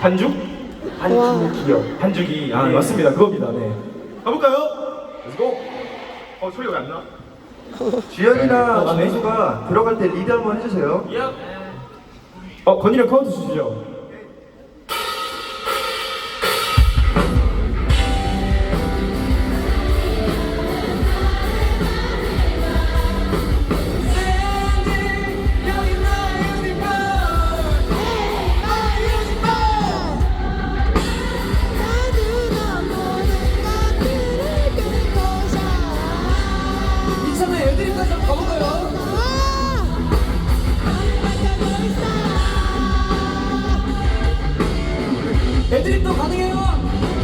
반죽? 반죽이요. 반죽이 아 맞습니다. 그겁니다. 네. 가볼까요? 렛츠고. 어 소리가 왜 안 나? 주연이랑 어, 네. 준수가 들어갈 때 리드 한번 해주세요. 어 건이랑 카운트 주시죠. 애드립도 가능해요.